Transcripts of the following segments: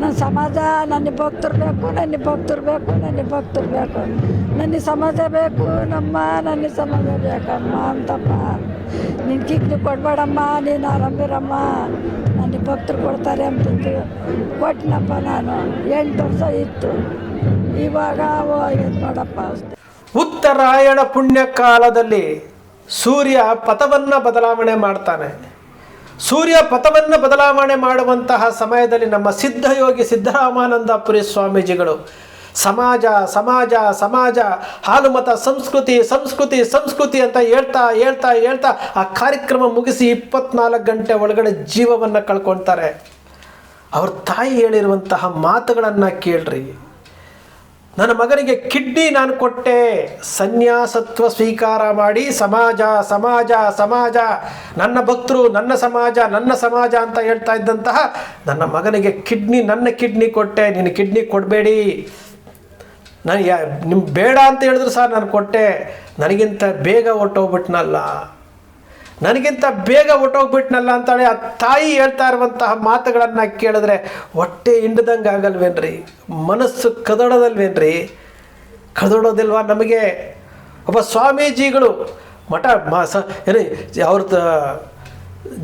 ನನ್ನ ಸಮಾಜ, ನನ್ನ ಭಕ್ತರು ಬೇಕು, ನನ್ನ ಭಕ್ತರು ಬೇಕು, ನನ್ನ ಭಕ್ತರು ಬೇಕು. ನನ್ನ ಸಮಾಜ ಬೇಕು, ನಮ್ಮ ನನ್ನ ಸಮಾಜ ಬೇಕಮ್ಮ ಅಂತಪ್ಪ. ನಿನ್ನ ಕಿಕ್ಲಿ ಕೊಡಬೇಡಮ್ಮ, ನೀನು ಆರಾಮಿರಮ್ಮ ನನ್ನ ಭಕ್ತರು ಕೊಡ್ತಾರೆ ಅಂತಿದ್ದು ಕೊಟ್ಟಿನಪ್ಪ ನಾನು. ಎಂಟು ವರ್ಷ ಇತ್ತು. ಇವಾಗ ನೋಡಪ್ಪ ಉತ್ತರಾಯಣ ಪುಣ್ಯ ಕಾಲದಲ್ಲಿ ಸೂರ್ಯ ಪಥವನ್ನು ಬದಲಾವಣೆ ಮಾಡ್ತಾನೆ. ಸೂರ್ಯ ಪಥವನ್ನು ಬದಲಾವಣೆ ಮಾಡುವಂತಹ ಸಮಯದಲ್ಲಿ ನಮ್ಮ ಸಿದ್ಧಯೋಗಿ ಸಿದ್ದರಾಮಾನಂದಪುರಿ ಸ್ವಾಮೀಜಿಗಳು, ಸಮಾಜ ಸಮಾಜ ಸಮಾಜ ಹಾಲುಮತ ಸಂಸ್ಕೃತಿ ಸಂಸ್ಕೃತಿ ಸಂಸ್ಕೃತಿ ಅಂತ ಹೇಳ್ತಾ ಹೇಳ್ತಾ ಹೇಳ್ತಾ ಆ ಕಾರ್ಯಕ್ರಮ ಮುಗಿಸಿ ಇಪ್ಪತ್ನಾಲ್ಕು ಗಂಟೆ ಒಳಗಡೆ ಜೀವವನ್ನು ಕಳ್ಕೊಳ್ತಾರೆ. ಅವ್ರ ತಾಯಿ ಹೇಳಿರುವಂತಹ ಮಾತುಗಳನ್ನು ಕೇಳ್ರಿ. ನನ್ನ ಮಗನಿಗೆ ಕಿಡ್ನಿ ನಾನು ಕೊಟ್ಟೆ. ಸನ್ಯಾಸತ್ವ ಸ್ವೀಕಾರ ಮಾಡಿ ಸಮಾಜ ಸಮಾಜ ಸಮಾಜ. ನನ್ನ ಭಕ್ತರು ನನ್ನ ಸಮಾಜ ನನ್ನ ಸಮಾಜ ಅಂತ ಹೇಳ್ತಾ ಇದ್ದಂತಹ ನನ್ನ ಮಗನಿಗೆ ಕಿಡ್ನಿ, ನನ್ನ ಕಿಡ್ನಿ ಕೊಟ್ಟೆ. ನಿನ್ನ ಕಿಡ್ನಿ ಕೊಡಬೇಡಿ. ನಾನು ಯಾ ನಿಮ್ ಬೇಡ ಅಂತ ಹೇಳಿದ್ರು ಸರ್ ನಾನು ಕೊಟ್ಟೆ. ನನಗಿಂತ ಬೇಗ ಹೊಟ್ಟೋಗ್ಬಿಟ್ನಲ್ಲ ನನಗಿಂತ ಬೇಗ ಹೊಟ್ಟೋಗ್ಬಿಟ್ನಲ್ಲ ಅಂತಾಳೆ. ಆ ತಾಯಿ ಹೇಳ್ತಾ ಇರುವಂತಹ ಮಾತುಗಳನ್ನು ಕೇಳಿದ್ರೆ ಹೊಟ್ಟೆ ಹಿಂಡ್ದಂಗೆ ಆಗಲ್ವೇನ್ರಿ? ಮನಸ್ಸು ಕದಡೋದಲ್ವೇನ್ರಿ? ಕದಡೋದಿಲ್ವಾ ನಮಗೆ? ಒಬ್ಬ ಸ್ವಾಮೀಜಿಗಳು ಮಠ, ಮ, ಸ, ಏನು, ಅವ್ರದ್ದು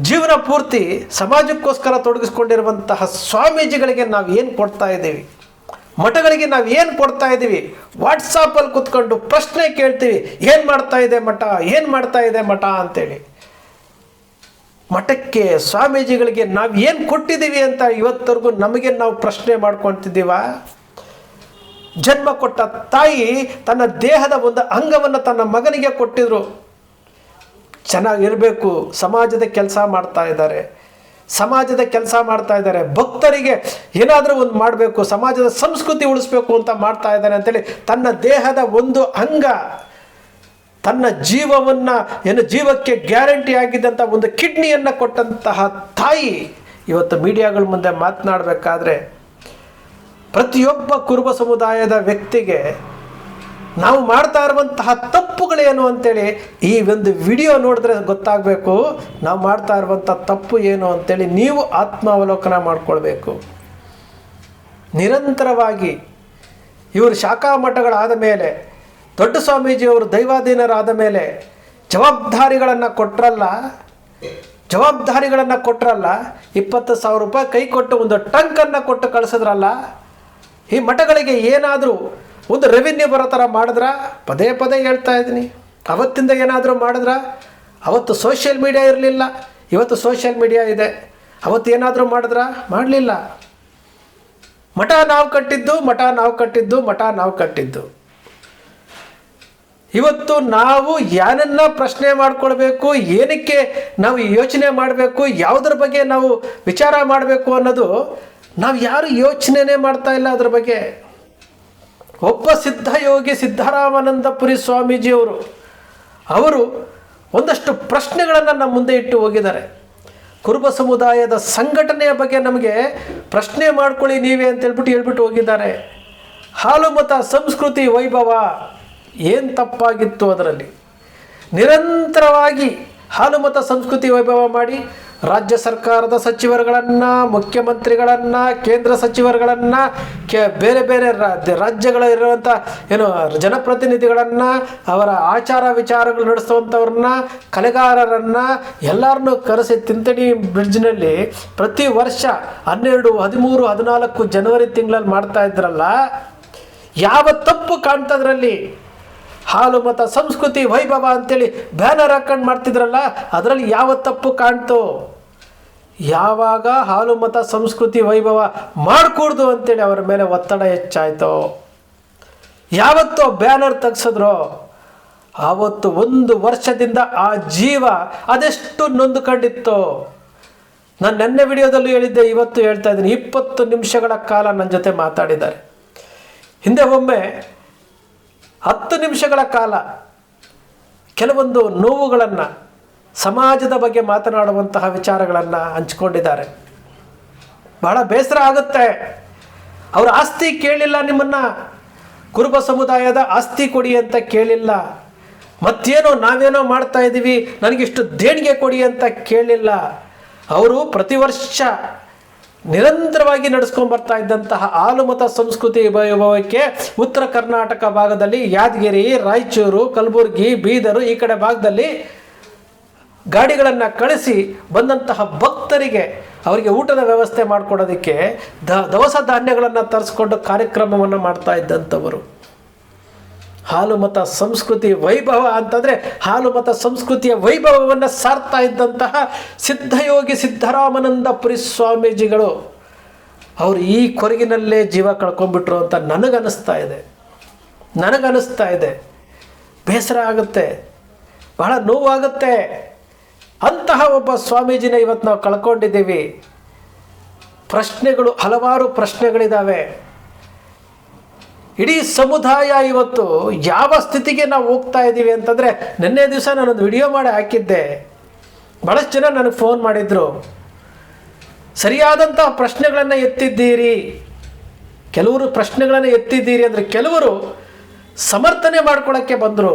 ಜೀವನ ಪೂರ್ತಿ ಸಮಾಜಕ್ಕೋಸ್ಕರ ತೊಡಗಿಸ್ಕೊಂಡಿರುವಂತಹ ಸ್ವಾಮೀಜಿಗಳಿಗೆ ನಾವು ಏನು ಕೊಡ್ತಾ ಇದ್ದೀವಿ? ಮಠಗಳಿಗೆ ನಾವು ಏನು ಕೊಡ್ತಾ ಇದ್ದೀವಿ? ವಾಟ್ಸಾಪಲ್ಲಿ ಕುತ್ಕೊಂಡು ಪ್ರಶ್ನೆ ಕೇಳ್ತೀವಿ. ಏನು ಮಾಡ್ತಾ ಇದೆ ಮಠ? ಏನು ಮಾಡ್ತಾ ಇದೆ ಮಠ ಅಂತೇಳಿ. ಮಠಕ್ಕೆ, ಸ್ವಾಮೀಜಿಗಳಿಗೆ ನಾವು ಏನು ಕೊಟ್ಟಿದ್ದೀವಿ ಅಂತ ಇವತ್ತರೆಗೂ ನಮಗೆ ನಾವು ಪ್ರಶ್ನೆ ಮಾಡ್ಕೊತಿದ್ದೀವ? ಜನ್ಮ ಕೊಟ್ಟ ತಾಯಿ ತನ್ನ ದೇಹದ ಒಂದು ಅಂಗವನ್ನು ತನ್ನ ಮಗನಿಗೆ ಕೊಟ್ಟಿದ್ರು. ಚೆನ್ನಾಗಿರಬೇಕು ಸಮಾಜದ ಕೆಲಸ ಮಾಡ್ತಾ ಇದ್ದಾರೆ. ಸಮಾಜದ ಕೆಲಸ ಮಾಡ್ತಾ ಇದ್ದಾರೆ. ಭಕ್ತರಿಗೆ ಏನಾದರೂ ಒಂದು ಮಾಡಬೇಕು, ಸಮಾಜದ ಸಂಸ್ಕೃತಿ ಉಳಿಸ್ಬೇಕು ಅಂತ ಮಾಡ್ತಾ ಇದ್ದಾರೆ ಅಂತೇಳಿ ತನ್ನ ದೇಹದ ಒಂದು ಅಂಗ ತನ್ನ ಜೀವವನ್ನು, ಏನು ಜೀವಕ್ಕೆ ಗ್ಯಾರಂಟಿ ಆಗಿದ್ದಂಥ ಒಂದು ಕಿಡ್ನಿಯನ್ನು ಕೊಟ್ಟಂತಹ ತಾಯಿ ಇವತ್ತು ಮೀಡಿಯಾಗಳ ಮುಂದೆ ಮಾತನಾಡಬೇಕಾದ್ರೆ, ಪ್ರತಿಯೊಬ್ಬ ಕುರುಬ ಸಮುದಾಯದ ವ್ಯಕ್ತಿಗೆ ನಾವು ಮಾಡ್ತಾ ಇರುವಂತಹ ತಪ್ಪುಗಳೇನು ಅಂತೇಳಿ ಈ ಒಂದು ವಿಡಿಯೋ ನೋಡಿದ್ರೆ ಗೊತ್ತಾಗಬೇಕು. ನಾವು ಮಾಡ್ತಾ ಇರುವಂಥ ತಪ್ಪು ಏನು ಅಂತೇಳಿ ನೀವು ಆತ್ಮಾವಲೋಕನ ಮಾಡಿಕೊಳ್ಬೇಕು. ನಿರಂತರವಾಗಿ ಇವರು ಶಾಖಾ ಮಠಗಳಾದ ಮೇಲೆ ದೊಡ್ಡ ಸ್ವಾಮೀಜಿಯವರು ದೈವಾಧೀನರಾದ ಮೇಲೆ ಜವಾಬ್ದಾರಿಗಳನ್ನು ಕೊಟ್ಟರಲ್ಲ ಜವಾಬ್ದಾರಿಗಳನ್ನು ಕೊಟ್ಟರಲ್ಲ ಇಪ್ಪತ್ತು ಸಾವಿರ ರೂಪಾಯಿ ಕೈ ಕೊಟ್ಟು ಒಂದು ಟಂಕನ್ನು ಕೊಟ್ಟು ಕಳಿಸಿದ್ರಲ್ಲ, ಈ ಮಠಗಳಿಗೆ ಏನಾದರೂ ಒಂದು ರೆವಿನ್ಯೂ ಬರೋ ಥರ ಮಾಡಿದ್ರ? ಪದೇ ಪದೇ ಹೇಳ್ತಾ ಇದ್ದೀನಿ. ಅವತ್ತಿಂದ ಏನಾದರೂ ಮಾಡಿದ್ರ? ಅವತ್ತು ಸೋಷಿಯಲ್ ಮೀಡಿಯಾ ಇರಲಿಲ್ಲ. ಇವತ್ತು ಸೋಷಿಯಲ್ ಮೀಡಿಯಾ ಇದೆ. ಅವತ್ತು ಏನಾದರೂ ಮಾಡಿದ್ರ? ಮಾಡಲಿಲ್ಲ. ಮಠ ನಾವು ಕಟ್ಟಿದ್ದು, ಮಠ ನಾವು ಕಟ್ಟಿದ್ದು, ಮಠ ನಾವು ಕಟ್ಟಿದ್ದು. ಇವತ್ತು ನಾವು ಏನನ್ನ ಪ್ರಶ್ನೆ ಮಾಡ್ಕೊಳ್ಬೇಕು, ಏನಕ್ಕೆ ನಾವು ಯೋಚನೆ ಮಾಡಬೇಕು, ಯಾವುದ್ರ ಬಗ್ಗೆ ನಾವು ವಿಚಾರ ಮಾಡಬೇಕು ಅನ್ನೋದು ನಾವು ಯಾರು ಯೋಚನೆನೇ ಮಾಡ್ತಾ ಇಲ್ಲ ಅದ್ರ ಬಗ್ಗೆ. ಒಬ್ಬ ಸಿದ್ಧಯೋಗಿ ಸಿದ್ದರಾಮಾನಂದಪುರಿ ಸ್ವಾಮೀಜಿಯವರು ಅವರು ಒಂದಷ್ಟು ಪ್ರಶ್ನೆಗಳನ್ನು ನಮ್ಮ ಮುಂದೆ ಇಟ್ಟು ಹೋಗಿದ್ದಾರೆ. ಕುರುಬ ಸಮುದಾಯದ ಸಂಘಟನೆಯ ಬಗ್ಗೆ ನಮಗೆ ಪ್ರಶ್ನೆ ಮಾಡ್ಕೊಳ್ಳಿ ನೀವೇ ಅಂತ ಹೇಳ್ಬಿಟ್ಟು ಹೇಳ್ಬಿಟ್ಟು ಹೋಗಿದ್ದಾರೆ. ಹಾಲು ಸಂಸ್ಕೃತಿ ವೈಭವ. ಏನು ತಪ್ಪಾಗಿತ್ತು ಅದರಲ್ಲಿ? ನಿರಂತರವಾಗಿ ಹಾಲುಮತ ಸಂಸ್ಕೃತಿ ವೈಭವ ಮಾಡಿ ರಾಜ್ಯ ಸರ್ಕಾರದ ಸಚಿವರುಗಳನ್ನು, ಮುಖ್ಯಮಂತ್ರಿಗಳನ್ನು, ಕೇಂದ್ರ ಸಚಿವರುಗಳನ್ನು, ಕೆ, ಬೇರೆ ಬೇರೆ ರಾಜ್ಯಗಳಲ್ಲಿರುವಂಥ ಏನು ಜನಪ್ರತಿನಿಧಿಗಳನ್ನು, ಅವರ ಆಚಾರ ವಿಚಾರಗಳು ನಡೆಸುವಂಥವ್ರನ್ನ ಕಲೆಗಾರರನ್ನು ಎಲ್ಲರನ್ನೂ ಕರೆಸಿ ತಿಂತಣಿ ಬ್ರಿಡ್ಜ್ನಲ್ಲಿ ಪ್ರತಿ ವರ್ಷ ಹನ್ನೆರಡು, ಹದಿಮೂರು, ಹದಿನಾಲ್ಕು ಜನವರಿ ತಿಂಗಳಲ್ಲಿ ಮಾಡ್ತಾ ಇದ್ರಲ್ಲ, ಯಾವ ತಪ್ಪು ಕಾಣ್ತದ್ರಲ್ಲಿ? ಹಾಲು ಮತ ಸಂಸ್ಕೃತಿ ವೈಭವ ಅಂತೇಳಿ ಬ್ಯಾನರ್ ಹಾಕೊಂಡು ಮಾಡ್ತಿದ್ರಲ್ಲ, ಅದರಲ್ಲಿ ಯಾವ ತಪ್ಪು ಕಾಣ್ತು? ಯಾವಾಗ ಹಾಲು ಮತ ಸಂಸ್ಕೃತಿ ವೈಭವ ಮಾಡಿಕೊಡ್ದು ಅಂತೇಳಿ ಅವರ ಮೇಲೆ ಒತ್ತಡ ಹೆಚ್ಚಾಯಿತು. ಯಾವತ್ತೋ ಬ್ಯಾನರ್ ತೆಗ್ಸಿದ್ರೋ, ಆವತ್ತು ಒಂದು ವರ್ಷದಿಂದ ಆ ಜೀವ ಅದೆಷ್ಟು ನೊಂದುಕೊಂಡಿತ್ತು. ನಾನು ನೆನ್ನೆ ವಿಡಿಯೋದಲ್ಲೂ ಹೇಳಿದ್ದೆ, ಇವತ್ತು ಹೇಳ್ತಾ ಇದ್ದೀನಿ, ಇಪ್ಪತ್ತು ನಿಮಿಷಗಳ ಕಾಲ ನನ್ನ ಜೊತೆ ಮಾತಾಡಿದ್ದಾರೆ. ಹಿಂದೆ ಒಮ್ಮೆ ಹತ್ತು ನಿಮಿಷಗಳ ಕಾಲ ಕೆಲವೊಂದು ನೋವುಗಳನ್ನು ಸಮಾಜದ ಬಗ್ಗೆ ಮಾತನಾಡುವಂತಹ ವಿಚಾರಗಳನ್ನು ಹಂಚಿಕೊಂಡಿದ್ದಾರೆ. ಬಹಳ ಬೇಸರ ಆಗುತ್ತೆ. ಅವರ ಆಸ್ತಿ ಕೇಳಿಲ್ಲ ನಿಮ್ಮನ್ನು. ಕುರುಬ ಸಮುದಾಯದ ಆಸ್ತಿ ಕೊಡಿ ಅಂತ ಕೇಳಿಲ್ಲ. ಮತ್ತೇನೋ ನಾವೇನೋ ಮಾಡ್ತಾ ಇದ್ದೀವಿ ನನಗಿಷ್ಟು ದೇಣಿಗೆ ಕೊಡಿ ಅಂತ ಕೇಳಿಲ್ಲ. ಅವರು ಪ್ರತಿ ವರ್ಷ ನಿರಂತರವಾಗಿ ನಡೆಸ್ಕೊಂಡು ಬರ್ತಾ ಇದ್ದಂತಹ ಆಲುಮತ ಸಂಸ್ಕೃತಿ ವೈಭವಕ್ಕೆ ಉತ್ತರ ಕರ್ನಾಟಕ ಭಾಗದಲ್ಲಿ ಯಾದಗಿರಿ, ರಾಯಚೂರು, ಕಲಬುರಗಿ, ಬೀದರು ಈ ಕಡೆ ಭಾಗದಲ್ಲಿ ಗಾಡಿಗಳನ್ನು ಕಳಿಸಿ ಬಂದಂತಹ ಭಕ್ತರಿಗೆ ಅವರಿಗೆ ಊಟದ ವ್ಯವಸ್ಥೆ ಮಾಡಿಕೊಡೋದಕ್ಕೆ ದ, ದವಸ ಧಾನ್ಯಗಳನ್ನು ತರಿಸ್ಕೊಂಡು ಕಾರ್ಯಕ್ರಮವನ್ನು ಮಾಡ್ತಾ ಇದ್ದಂಥವರು. ಹಾಲು ಮತ ಸಂಸ್ಕೃತಿ ವೈಭವ ಅಂತಂದರೆ ಹಾಲು ಮತ ಸಂಸ್ಕೃತಿಯ ವೈಭವವನ್ನು ಸಾರ್ತಾ ಇದ್ದಂತಹ ಸಿದ್ಧಯೋಗಿ ಸಿದ್ಧರಾಮನಂದ ಪುರಿ ಸ್ವಾಮೀಜಿಗಳು. ಅವರು ಈ ಕೊರಗಿನಲ್ಲೇ ಜೀವ ಕಳ್ಕೊಂಡ್ಬಿಟ್ರು ಅಂತ ನನಗನ್ನಿಸ್ತಾ ಇದೆ. ನನಗನ್ನಿಸ್ತಾ ಇದೆ. ಬೇಸರ ಆಗುತ್ತೆ. ಬಹಳ ನೋವಾಗುತ್ತೆ. ಅಂತಹ ಒಬ್ಬ ಸ್ವಾಮೀಜಿನ ಇವತ್ತು ನಾವು ಕಳ್ಕೊಂಡಿದ್ದೀವಿ. ಪ್ರಶ್ನೆಗಳು ಹಲವಾರು ಪ್ರಶ್ನೆಗಳಿದ್ದಾವೆ ಇಡೀ ಸಮುದಾಯ ಇವತ್ತು ಯಾವ ಸ್ಥಿತಿಗೆ ನಾವು ಹೋಗ್ತಾ ಇದ್ದೀವಿ ಅಂತಂದರೆ, ನಿನ್ನೆ ದಿವಸ ನಾನೊಂದು ವಿಡಿಯೋ ಮಾಡಿ ಹಾಕಿದ್ದೆ. ಭಾಳಷ್ಟು ಜನ ನನಗೆ ಫೋನ್ ಮಾಡಿದರು. ಸರಿಯಾದಂತಹ ಪ್ರಶ್ನೆಗಳನ್ನು ಎತ್ತಿದ್ದೀರಿ. ಕೆಲವರು ಪ್ರಶ್ನೆಗಳನ್ನು ಎತ್ತಿದ್ದೀರಿ ಅಂದರೆ ಕೆಲವರು ಸಮರ್ಥನೆ ಮಾಡ್ಕೊಳ್ಳೋಕ್ಕೆ ಬಂದರು.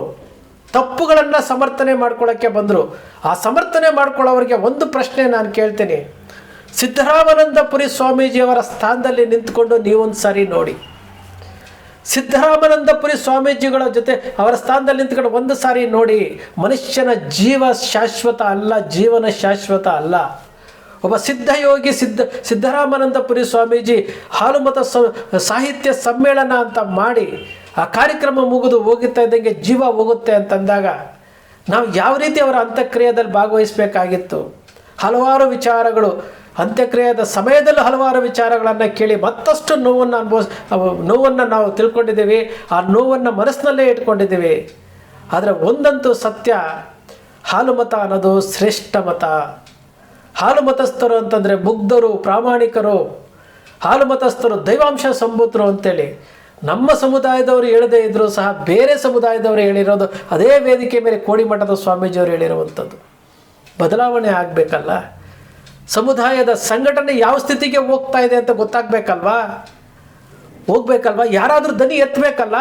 ತಪ್ಪುಗಳನ್ನು ಸಮರ್ಥನೆ ಮಾಡ್ಕೊಳ್ಳೋಕ್ಕೆ ಬಂದರು. ಆ ಸಮರ್ಥನೆ ಮಾಡ್ಕೊಳ್ಳೋರಿಗೆ ಒಂದು ಪ್ರಶ್ನೆ ನಾನು ಕೇಳ್ತೀನಿ. ಸಿದ್ದರಾಮಾನಂದಪುರಿ ಸ್ವಾಮೀಜಿಯವರ ಸ್ಥಾನದಲ್ಲಿ ನಿಂತ್ಕೊಂಡು ನೀವೊಂದು ಸಾರಿ ನೋಡಿ. ಸಿದ್ದರಾಮಾನಂದಪುರಿ ಸ್ವಾಮೀಜಿಗಳ ಜೊತೆ ಅವರ ಸ್ಥಾನದಲ್ಲಿ ನಿಂತ್ಕೊಂಡು ಒಂದು ಸಾರಿ ನೋಡಿ, ಮನುಷ್ಯನ ಜೀವ ಶಾಶ್ವತ ಅಲ್ಲ, ಜೀವನ ಶಾಶ್ವತ ಅಲ್ಲ. ಒಬ್ಬ ಸಿದ್ಧಯೋಗಿ ಸಿದ್ಧ ಸಿದ್ದರಾಮಾನಂದಪುರಿ ಸ್ವಾಮೀಜಿ ಹಾಲುಮತ ಸ- ಸಾಹಿತ್ಯ ಸಮ್ಮೇಳನ ಅಂತ ಮಾಡಿ ಆ ಕಾರ್ಯಕ್ರಮ ಮುಗಿದು ಹೋಗುತ್ತಾ ಇದ್ದಂಗೆ ಜೀವ ಹೋಗುತ್ತೆ ಅಂತಂದಾಗ ನಾವು ಯಾವ ರೀತಿ ಅವರ ಅಂತ್ಯಕ್ರಿಯೆಯಲ್ಲಿ ಭಾಗವಹಿಸಬೇಕಾಗಿತ್ತು? ಹಲವಾರು ವಿಚಾರಗಳು. ಅಂತ್ಯಕ್ರಿಯೆದ ಸಮಯದಲ್ಲೂ ಹಲವಾರು ವಿಚಾರಗಳನ್ನು ಕೇಳಿ ಮತ್ತಷ್ಟು ನೋವನ್ನು ಅನುಭವಿಸ್ ನೋವನ್ನು ನಾವು ತಿಳ್ಕೊಂಡಿದ್ದೀವಿ, ಆ ನೋವನ್ನು ಮನಸ್ಸಿನಲ್ಲೇ ಇಟ್ಕೊಂಡಿದ್ದೀವಿ. ಆದರೆ ಒಂದಂತೂ ಸತ್ಯ, ಹಾಲು ಮತ ಅನ್ನೋದು ಶ್ರೇಷ್ಠ ಮತ. ಹಾಲು ಮತಸ್ಥರು ಅಂತಂದರೆ ಮುಗ್ಧರು, ಪ್ರಾಮಾಣಿಕರು. ಹಾಲು ಮತಸ್ಥರು ದೈವಾಂಶ ಸಂಭೂತರು ಅಂತೇಳಿ. ನಮ್ಮ ಸಮುದಾಯದವರು ಹೇಳದೇ ಇದ್ದರೂ ಸಹ ಬೇರೆ ಸಮುದಾಯದವರು ಹೇಳಿರೋದು ಅದೇ ವೇದಿಕೆ ಮೇಲೆ ಕೋಡಿಮಠದ ಸ್ವಾಮೀಜಿಯವರು ಹೇಳಿರುವಂಥದ್ದು. ಬದಲಾವಣೆ ಆಗಬೇಕಲ್ಲ? ಸಮುದಾಯದ ಸಂಘಟನೆ ಯಾವ ಸ್ಥಿತಿಗೆ ಹೋಗ್ತಾ ಇದೆ ಅಂತ ಗೊತ್ತಾಗಬೇಕಲ್ವಾ? ಹೋಗ್ಬೇಕಲ್ವಾ? ಯಾರಾದರೂ ದನಿ ಎತ್ತಬೇಕಲ್ಲ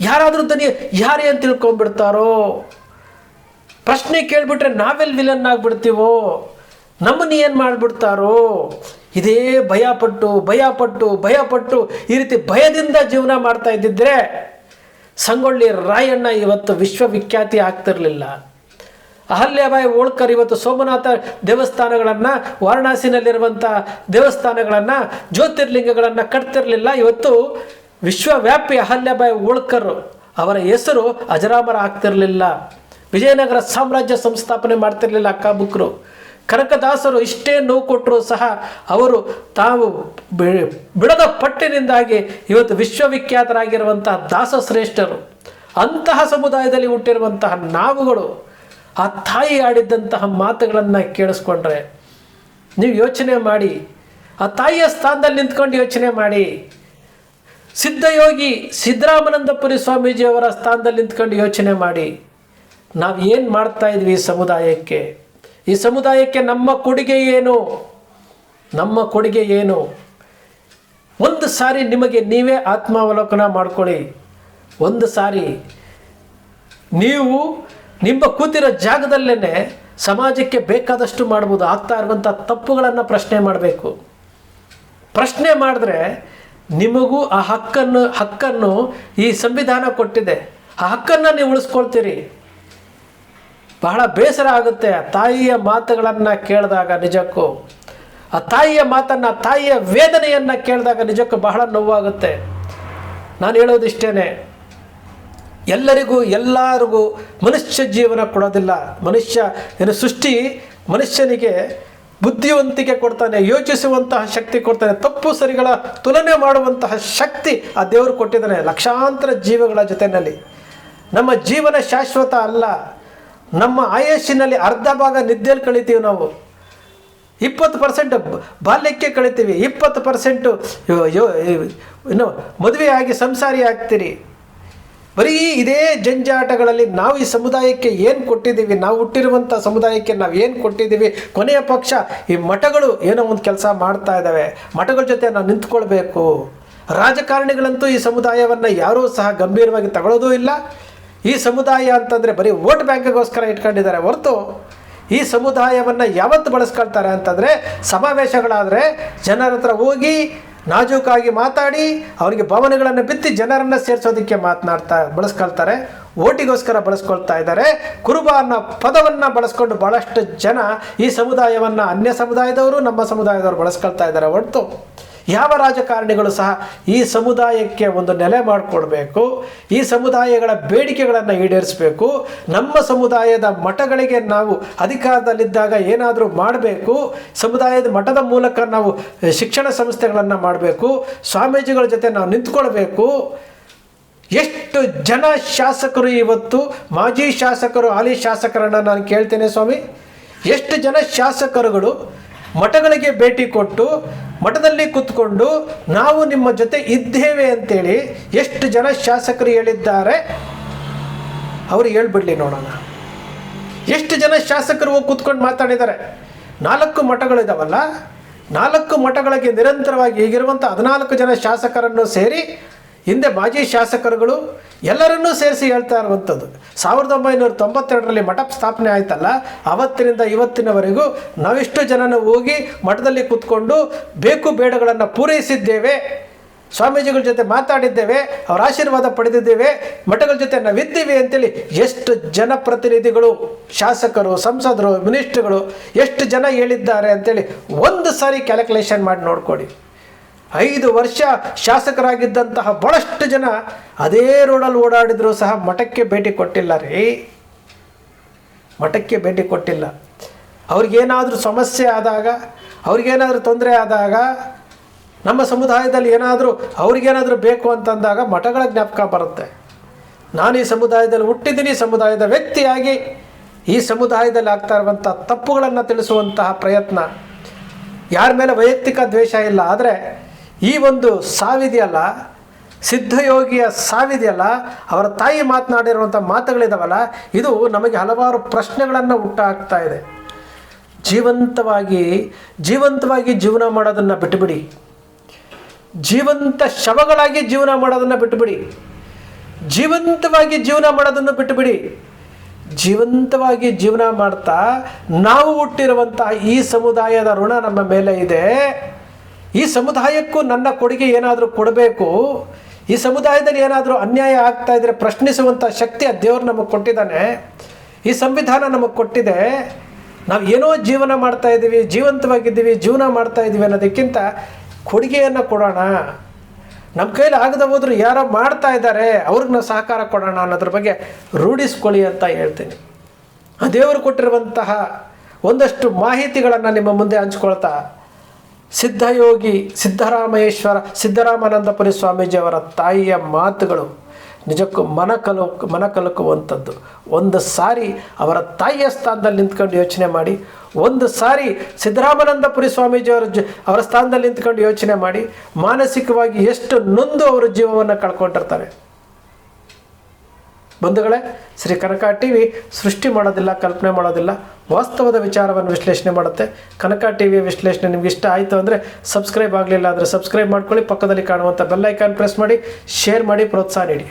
ಯಾರಾದರೂ ದನಿ ಯಾರೇ ಅಂತ ತಿಳ್ಕೊಂಡ್ಬಿಡ್ತಾರೋ? ಪ್ರಶ್ನೆ ಕೇಳಿಬಿಟ್ರೆ ನಾವೆಲ್ಲಿ ವಿಲನ್ ಆಗಿಬಿಡ್ತೀವೋ? ನಮ್ಮನ್ನು ಏನು ಮಾಡಿಬಿಡ್ತಾರೋ? ಇದೇ ಭಯಪಟ್ಟು ಭಯಪಟ್ಟು ಭಯಪಟ್ಟು ಈ ರೀತಿ ಭಯದಿಂದ ಜೀವನ ಮಾಡ್ತಾ ಇದ್ದಿದ್ರೆ ಸಂಗೊಳ್ಳಿ ರಾಯಣ್ಣ ಇವತ್ತು ವಿಶ್ವವಿಖ್ಯಾತಿ ಆಗ್ತಿರಲಿಲ್ಲ. ಅಹಲ್ಯಾಬಾಯಿ ಓಳ್ಕರ್ ಇವತ್ತು ಸೋಮನಾಥ ದೇವಸ್ಥಾನಗಳನ್ನು ವಾರಣಾಸಿನಲ್ಲಿರುವಂಥ ದೇವಸ್ಥಾನಗಳನ್ನು ಜ್ಯೋತಿರ್ಲಿಂಗಗಳನ್ನು ಕಟ್ತಿರಲಿಲ್ಲ. ಇವತ್ತು ವಿಶ್ವವ್ಯಾಪಿ ಅಹಲ್ಯಾಬಾಯಿ ಹೋಳ್ಕರ್ ಅವರ ಹೆಸರು ಅಜರಾಮರ ಆಗ್ತಿರಲಿಲ್ಲ. ವಿಜಯನಗರ ಸಾಮ್ರಾಜ್ಯ ಸಂಸ್ಥಾಪನೆ ಮಾಡ್ತಿರಲಿಲ್ಲ ಅಕ್ಕಬುಕ್ರು. ಕನಕದಾಸರು ಇಷ್ಟೇ ನೋವು ಕೊಟ್ಟರೂ ಸಹ ಅವರು ತಾವು ಬಿಡದ ಪಟ್ಟಿನಿಂದಾಗಿ ಇವತ್ತು ವಿಶ್ವವಿಖ್ಯಾತರಾಗಿರುವಂತಹ ದಾಸಶ್ರೇಷ್ಠರು. ಅಂತಹ ಸಮುದಾಯದಲ್ಲಿ ಹುಟ್ಟಿರುವಂತಹ ನಾವುಗಳು ಆ ತಾಯಿ ಆಡಿದ್ದಂತಹ ಮಾತುಗಳನ್ನು ಕೇಳಿಸ್ಕೊಂಡ್ರೆ ನೀವು ಯೋಚನೆ ಮಾಡಿ, ಆ ತಾಯಿಯ ಸ್ಥಾನದಲ್ಲಿ ನಿಂತ್ಕೊಂಡು ಯೋಚನೆ ಮಾಡಿ. ಸಿದ್ಧಯೋಗಿ ಸಿದ್ದರಾಮನಂದಪುರಿ ಸ್ವಾಮೀಜಿಯವರ ಸ್ಥಾನದಲ್ಲಿ ನಿಂತ್ಕೊಂಡು ಯೋಚನೆ ಮಾಡಿ. ನಾವು ಏನು ಮಾಡ್ತಾ ಇದ್ವಿ ಈ ಸಮುದಾಯಕ್ಕೆ? ಈ ಸಮುದಾಯಕ್ಕೆ ನಮ್ಮ ಕೊಡುಗೆ ಏನು? ನಮ್ಮ ಕೊಡುಗೆ ಏನು? ಒಂದು ಸಾರಿ ನಿಮಗೆ ನೀವೇ ಆತ್ಮಾವಲೋಕನ ಮಾಡ್ಕೊಳ್ಳಿ. ಒಂದು ಸಾರಿ ನೀವು ನಿಮ್ಮ ಕೂತಿರೋ ಜಾಗದಲ್ಲೇ ಸಮಾಜಕ್ಕೆ ಬೇಕಾದಷ್ಟು ಮಾಡ್ಬೋದು, ಆಗ್ತಾ ಇರುವಂಥ ತಪ್ಪುಗಳನ್ನು ಪ್ರಶ್ನೆ ಮಾಡಬೇಕು. ಪ್ರಶ್ನೆ ಮಾಡಿದ್ರೆ ನಿಮಗೂ ಆ ಹಕ್ಕನ್ನು ಹಕ್ಕನ್ನು ಈ ಸಂವಿಧಾನ ಕೊಟ್ಟಿದೆ. ಆ ಹಕ್ಕನ್ನು ನೀವು ಉಳಿಸ್ಕೊಳ್ತೀರಿ. ಬಹಳ ಬೇಸರ ಆಗುತ್ತೆ ಆ ತಾಯಿಯ ಮಾತುಗಳನ್ನು ಕೇಳಿದಾಗ ನಿಜಕ್ಕೂ. ಆ ತಾಯಿಯ ಮಾತನ್ನು, ತಾಯಿಯ ವೇದನೆಯನ್ನು ಕೇಳಿದಾಗ ನಿಜಕ್ಕೂ ಬಹಳ ನೋವಾಗುತ್ತೆ. ನಾನು ಹೇಳೋದಿಷ್ಟೇ ಎಲ್ಲರಿಗೂ ಎಲ್ಲರಿಗೂ ಮನುಷ್ಯ ಜೀವನ ಕೊಡೋದಿಲ್ಲ. ಮನುಷ್ಯ, ಏನು ಸೃಷ್ಟಿ ಮನುಷ್ಯನಿಗೆ ಬುದ್ಧಿವಂತಿಕೆ ಕೊಡ್ತಾನೆ, ಯೋಚಿಸುವಂತಹ ಶಕ್ತಿ ಕೊಡ್ತಾನೆ, ತಪ್ಪು ಸರಿಗಳ ತುಲನೆ ಮಾಡುವಂತಹ ಶಕ್ತಿ ಆ ದೇವರು ಕೊಟ್ಟಿದ್ದಾನೆ, ಲಕ್ಷಾಂತರ ಜೀವಗಳ ಜೊತೆಯಲ್ಲಿ. ನಮ್ಮ ಜೀವನ ಶಾಶ್ವತ ಅಲ್ಲ. ನಮ್ಮ ಆಯಸ್ಸಿನಲ್ಲಿ ಅರ್ಧ ಭಾಗ ನಿದ್ದೆಯಲ್ಲಿ ಕಳಿತೀವಿ ನಾವು. ಇಪ್ಪತ್ತು ಪರ್ಸೆಂಟ್ ಬಾಲ್ಯಕ್ಕೆ ಕಳಿತೀವಿ. ಇಪ್ಪತ್ತು ಪರ್ಸೆಂಟು ಇನ್ನು ಮದುವೆಯಾಗಿ ಸಂಸಾರಿ ಆಗ್ತೀರಿ ಬರೀ ಇದೇ ಜಂಜಾಟಗಳಲ್ಲಿ ನಾವು ಈ ಸಮುದಾಯಕ್ಕೆ ಏನು ಕೊಟ್ಟಿದ್ದೀವಿ, ನಾವು ಹುಟ್ಟಿರುವಂಥ ಸಮುದಾಯಕ್ಕೆ ನಾವು ಏನು ಕೊಟ್ಟಿದ್ದೀವಿ, ಕೊನೆಯ ಪಕ್ಷ ಈ ಮಠಗಳು ಏನೋ ಒಂದು ಕೆಲಸ ಮಾಡ್ತಾ ಇದ್ದಾವೆ. ಮಠಗಳ ಜೊತೆ ನಾವು ನಿಂತ್ಕೊಳ್ಬೇಕು. ರಾಜಕಾರಣಿಗಳಂತೂ ಈ ಸಮುದಾಯವನ್ನು ಯಾರೂ ಸಹ ಗಂಭೀರವಾಗಿ ತಗೊಳ್ಳೋದೂ ಇಲ್ಲ. ಈ ಸಮುದಾಯ ಅಂತಂದರೆ ಬರೀ ವೋಟ್ ಬ್ಯಾಂಕ್ಗೋಸ್ಕರ ಇಟ್ಕೊಂಡಿದ್ದಾರೆ ಹೊರತು ಈ ಸಮುದಾಯವನ್ನು ಯಾವತ್ತು ಬಳಸ್ಕೊಳ್ತಾರೆ ಅಂತಂದರೆ ಸಮಾವೇಶಗಳಾದರೆ ಜನರ ಹತ್ರ ಹೋಗಿ ನಾಜೂಕಾಗಿ ಮಾತಾಡಿ ಅವರಿಗೆ ಭವನಗಳನ್ನು ಬಿತ್ತಿ ಜನರನ್ನು ಸೇರಿಸೋದಕ್ಕೆ ಮಾತನಾಡ್ತಾ ಬಳಸ್ಕೊಳ್ತಾರೆ. ಓಟಿಗೋಸ್ಕರ ಬಳಸ್ಕೊಳ್ತಾ ಇದ್ದಾರೆ. ಕುರುಬ ಅನ್ನೋ ಪದವನ್ನು ಬಳಸ್ಕೊಂಡು ಭಾಳಷ್ಟು ಜನ ಈ ಸಮುದಾಯವನ್ನು ಅನ್ಯ ಸಮುದಾಯದವರು ನಮ್ಮ ಸಮುದಾಯದವರು ಬಳಸ್ಕೊಳ್ತಾ ಇದ್ದಾರೆ ಹೊರತು. ಯಾವ ರಾಜಕಾರಣಿಗಳು ಸಹ ಈ ಸಮುದಾಯಕ್ಕೆ ಒಂದು ನೆಲೆ ಮಾಡಿಕೊಡ್ಬೇಕು, ಈ ಸಮುದಾಯಗಳ ಬೇಡಿಕೆಗಳನ್ನು ಈಡೇರಿಸಬೇಕು, ನಮ್ಮ ಸಮುದಾಯದ ಮಠಗಳಿಗೆ ನಾವು ಅಧಿಕಾರದಲ್ಲಿದ್ದಾಗ ಏನಾದರೂ ಮಾಡಬೇಕು, ಸಮುದಾಯದ ಮಠದ ಮೂಲಕ ನಾವು ಶಿಕ್ಷಣ ಸಂಸ್ಥೆಗಳನ್ನು ಮಾಡಬೇಕು, ಸ್ವಾಮೀಜಿಗಳ ಜೊತೆ ನಾವು ನಿಂತ್ಕೊಳ್ಬೇಕು. ಎಷ್ಟು ಜನ ಶಾಸಕರು ಇವತ್ತು, ಮಾಜಿ ಶಾಸಕರು, ಹಾಲಿ ಶಾಸಕರನ್ನು ನಾನು ಕೇಳ್ತೇನೆ ಸ್ವಾಮಿ. ಎಷ್ಟು ಜನ ಶಾಸಕರುಗಳು ಮಠಗಳಿಗೆ ಭೇಟಿ ಕೊಟ್ಟು ಮಠದಲ್ಲಿ ಕೂತ್ಕೊಂಡು ನಾವು ನಿಮ್ಮ ಜೊತೆ ಇದ್ದೇವೆ ಅಂತೇಳಿ ಎಷ್ಟು ಜನ ಶಾಸಕರು ಹೇಳಿದ್ದಾರೆ, ಅವರು ಹೇಳ್ಬಿಡ್ಲಿ ನೋಡೋಣ. ಎಷ್ಟು ಜನ ಶಾಸಕರು ಹೋಗಿ ಕೂತ್ಕೊಂಡು ಮಾತಾಡಿದ್ದಾರೆ? ನಾಲ್ಕು ಮಠಗಳಿದಾವಲ್ಲ ನಾಲ್ಕು ಮಠಗಳಿಗೆ ನಿರಂತರವಾಗಿ ಈಗಿರುವಂಥ ಹದಿನಾಲ್ಕು ಜನ ಶಾಸಕರನ್ನು ಸೇರಿ ಹಿಂದೆ ಮಾಜಿ ಶಾಸಕರುಗಳು ಎಲ್ಲರನ್ನೂ ಸೇರಿಸಿ ಹೇಳ್ತಾ ಇರುವಂಥದ್ದು. ಸಾವಿರದ ಒಂಬೈನೂರ ತೊಂಬತ್ತೆರಡರಲ್ಲಿ ಮಠ ಸ್ಥಾಪನೆ ಆಯ್ತಲ್ಲ, ಅವತ್ತಿನಿಂದ ಇವತ್ತಿನವರೆಗೂ ನಾವಿಷ್ಟು ಜನನ ಹೋಗಿ ಮಠದಲ್ಲಿ ಕೂತ್ಕೊಂಡು ಬೇಕು ಬೇಡಗಳನ್ನು ಪೂರೈಸಿದ್ದೇವೆ, ಸ್ವಾಮೀಜಿಗಳ ಜೊತೆ ಮಾತಾಡಿದ್ದೇವೆ, ಅವರ ಆಶೀರ್ವಾದ ಪಡೆದಿದ್ದೇವೆ, ಮಠಗಳ ಜೊತೆ ನಾವಿದ್ದೀವಿ ಅಂತೇಳಿ ಎಷ್ಟು ಜನಪ್ರತಿನಿಧಿಗಳು, ಶಾಸಕರು, ಸಂಸದರು, ಮಿನಿಸ್ಟ್ರುಗಳು ಎಷ್ಟು ಜನ ಹೇಳಿದ್ದಾರೆ ಅಂತೇಳಿ ಒಂದು ಸಾರಿ ಕ್ಯಾಲ್ಕುಲೇಷನ್ ಮಾಡಿ ನೋಡ್ಕೊಡಿ. ಐದು ವರ್ಷ ಶಾಸಕರಾಗಿದ್ದಂತಹ ಭಾಳಷ್ಟು ಜನ ಅದೇ ರೋಡಲ್ಲಿ ಓಡಾಡಿದರೂ ಸಹ ಮಠಕ್ಕೆ ಭೇಟಿ ಕೊಟ್ಟಿಲ್ಲ ರೀ. ಮಠಕ್ಕೆ ಭೇಟಿ ಕೊಟ್ಟಿಲ್ಲ. ಅವ್ರಿಗೇನಾದರೂ ಸಮಸ್ಯೆ ಆದಾಗ, ಅವ್ರಿಗೇನಾದರೂ ತೊಂದರೆ ಆದಾಗ, ನಮ್ಮ ಸಮುದಾಯದಲ್ಲಿ ಏನಾದರೂ ಅವ್ರಿಗೇನಾದರೂ ಬೇಕು ಅಂತಂದಾಗ ಮಠಗಳ ಜ್ಞಾಪಕ ಬರುತ್ತೆ. ನಾನು ಈ ಸಮುದಾಯದಲ್ಲಿ ಹುಟ್ಟಿದ್ದೀನಿ ಸಮುದಾಯದ ವ್ಯಕ್ತಿಯಾಗಿ ಈ ಸಮುದಾಯದಲ್ಲಿ ಆಗ್ತಾ ಇರುವಂಥ ತಪ್ಪುಗಳನ್ನು ತಿಳಿಸುವಂತಹ ಪ್ರಯತ್ನ. ಯಾರ ಮೇಲೆ ವೈಯಕ್ತಿಕ ದ್ವೇಷ ಇಲ್ಲ, ಆದರೆ ಈ ಒಂದು ಸಾವಿದೆಯಲ್ಲ ಸಿದ್ಧಯೋಗಿಯ ಸಾವಿದೆಯಲ್ಲ ಅವರ ತಾಯಿ ಮಾತನಾಡಿರುವಂಥ ಮಾತುಗಳಿದಾವಲ್ಲ, ಇದು ನಮಗೆ ಹಲವಾರು ಪ್ರಶ್ನೆಗಳನ್ನು ಹುಟ್ಟಾಕ್ತಾ ಇದೆ. ಜೀವಂತವಾಗಿ ಜೀವಂತವಾಗಿ ಜೀವನ ಮಾಡೋದನ್ನು ಬಿಟ್ಟುಬಿಡಿ ಜೀವಂತ ಶವಗಳಾಗಿ ಜೀವನ ಮಾಡೋದನ್ನು ಬಿಟ್ಟುಬಿಡಿ ಜೀವಂತವಾಗಿ ಜೀವನ ಮಾಡೋದನ್ನು ಬಿಟ್ಟುಬಿಡಿ ಜೀವಂತವಾಗಿ ಜೀವನ ಮಾಡ್ತಾ ನಾವು ಹುಟ್ಟಿರುವಂತಹ ಈ ಸಮುದಾಯದ ಋಣ ನಮ್ಮ ಮೇಲೆ ಇದೆ. ಈ ಸಮುದಾಯಕ್ಕೂ ನನ್ನ ಕೊಡುಗೆ ಏನಾದರೂ ಕೊಡಬೇಕು? ಈ ಸಮುದಾಯದಲ್ಲಿ ಏನಾದರೂ ಅನ್ಯಾಯ ಆಗ್ತಾ ಇದ್ರೆ ಪ್ರಶ್ನಿಸುವಂಥ ಶಕ್ತಿ ಆ ದೇವರು ನಮಗೆ ಕೊಟ್ಟಿದ್ದಾನೆ. ಈ ಸಂವಿಧಾನ ನಮಗೆ ಕೊಟ್ಟಿದೆ. ನಾವು ಏನೋ ಜೀವನ ಮಾಡ್ತಾ ಇದ್ದೀವಿ, ಜೀವಂತವಾಗಿದ್ದೀವಿ, ಜೀವನ ಮಾಡ್ತಾ ಇದ್ದೀವಿ ಅನ್ನೋದಕ್ಕಿಂತ ಕೊಡುಗೆಯನ್ನು ಕೊಡೋಣ. ನಮ್ಮ ಕೈಲಿ ಆಗದೆ ಹೋದ್ರು ಯಾರೋ ಮಾಡ್ತಾ ಇದ್ದಾರೆ, ಅವ್ರಿಗೆ ನಾವು ಸಹಕಾರ ಕೊಡೋಣ ಅನ್ನೋದ್ರ ಬಗ್ಗೆ ರೂಢಿಸ್ಕೊಳ್ಳಿ ಅಂತ ಹೇಳ್ತೀನಿ. ಆ ದೇವರು ಕೊಟ್ಟಿರುವಂತಹ ಒಂದಷ್ಟು ಮಾಹಿತಿಗಳನ್ನು ನಿಮ್ಮ ಮುಂದೆ ಹಂಚ್ಕೊಳ್ತಾ ಸಿದ್ಧಯೋಗಿ ಸಿದ್ದರಾಮೇಶ್ವರ, ಸಿದ್ದರಾಮಾನಂದಪುರಿ ಸ್ವಾಮೀಜಿಯವರ ತಾಯಿಯ ಮಾತುಗಳು ನಿಜಕ್ಕೂ ಮನ ಕಲು, ಮನ ಕಲಕುವಂಥದ್ದು. ಒಂದು ಸಾರಿ ಅವರ ತಾಯಿಯ ಸ್ಥಾನದಲ್ಲಿ ನಿಂತ್ಕೊಂಡು ಯೋಚನೆ ಮಾಡಿ, ಒಂದು ಸಾರಿ ಸಿದ್ದರಾಮಾನಂದಪುರಿ ಸ್ವಾಮೀಜಿಯವರ ಜ, ಅವರ ಸ್ಥಾನದಲ್ಲಿ ನಿಂತ್ಕೊಂಡು ಯೋಚನೆ ಮಾಡಿ, ಮಾನಸಿಕವಾಗಿ ಎಷ್ಟು ನೊಂದು ಅವರ ಜೀವವನ್ನು ಕಳ್ಕೊಂಡಿರ್ತಾರೆ. ಬಂಧುಗಳೇ, ಶ್ರೀ ಕನಕ ಟಿ ವಿ ಸೃಷ್ಟಿ ಮಾಡೋದಿಲ್ಲ, ಕಲ್ಪನೆ ಮಾಡೋದಿಲ್ಲ, ವಾಸ್ತವದ ವಿಚಾರವನ್ನು ವಿಶ್ಲೇಷಣೆ ಮಾಡುತ್ತೆ. ಕನಕ ಟಿ ವಿಯ ವಿಶ್ಲೇಷಣೆ ನಿಮ್ಗೆ ಇಷ್ಟ ಆಯಿತು ಅಂದರೆ ಸಬ್ಸ್ಕ್ರೈಬ್ ಆಗಲಿಲ್ಲ ಆದರೆ ಸಬ್ಸ್ಕ್ರೈಬ್ ಮಾಡ್ಕೊಳ್ಳಿ. ಪಕ್ಕದಲ್ಲಿ ಕಾಣುವಂಥ ಬೆಲ್ ಐಕಾನ್ ಪ್ರೆಸ್ ಮಾಡಿ, ಶೇರ್ ಮಾಡಿ, ಪ್ರೋತ್ಸಾಹ ನೀಡಿ.